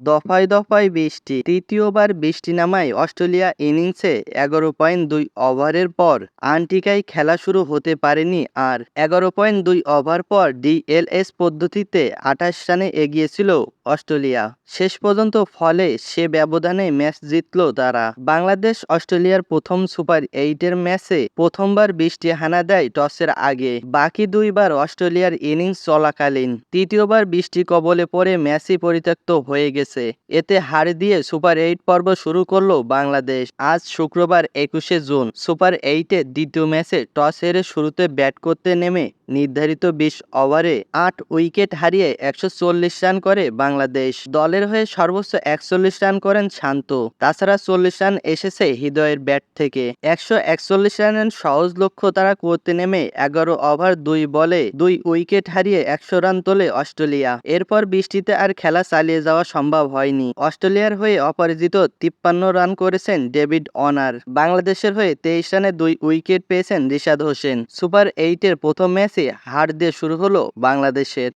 দফায় দফায় বৃষ্টি। তৃতীয়বার বৃষ্টি নামায় অস্ট্রেলিয়া ইনিংসে এগারো পয়েন্ট দুই ওভারের পর। আন্টিকায় খেলা শুরু হতে পারেনি আর এগারো পয়েন্ট দুই ওভার পর ডিএলএস পদ্ধতিতে আঠাশ রানে এগিয়েছিল অস্ট্রেলিয়া। শেষ পর্যন্ত ফলে সে ব্যবধানে ম্যাচ জিতল তারা। বাংলাদেশ অস্ট্রেলিয়ার প্রথম সুপার এইটের ম্যাচে প্রথমবার বৃষ্টি হানা দেয় টসের আগে। বাকি দুইবার অস্ট্রেলিয়ার ইনিংস চলাকালীন। তৃতীয়বার বৃষ্টি কবলে পড়ে ম্যাচই পরিত্যক্ত হয়ে গেছে। এতে হার দিয়ে সুপার এইট পর্ব শুরু করল বাংলাদেশ। আজ শুক্রবার একুশে জুন, সুপার এইটে দ্বিতীয় ম্যাচে টস হেরে শুরুতে ব্যাট করতে নেমে নির্ধারিত বিশ ওভারে আট উইকেট হারিয়ে একশো চল্লিশ রান করে বাংলাদেশ। দলের হয়ে সর্বোচ্চ একচল্লিশ রান করেন শান্ত। তাছাড়া চল্লিশ রান এসেছে হৃদয়ের ব্যাট থেকে। একশো একচল্লিশ রানের সহজ লক্ষ্য তারা করতে নেমে এগারো ওভার দুই বলে দুই উইকেট হারিয়ে একশো রান তোলে অস্ট্রেলিয়া। এরপর বৃষ্টিতে আর খেলা চালিয়ে যাওয়া সম্ভব হয়নি। অস্ট্রেলিয়ার হয়ে অপরাজিত তিপ্পান্ন রান করেছেন ডেভিড অনার বাংলাদেশের হয়ে তেইশ রানে দুই উইকেট পেয়েছেন রিশাদ হোসেন। সুপার এইটের প্রথম ম্যাচে হার দিয়ে শুরু হলো বাংলাদেশের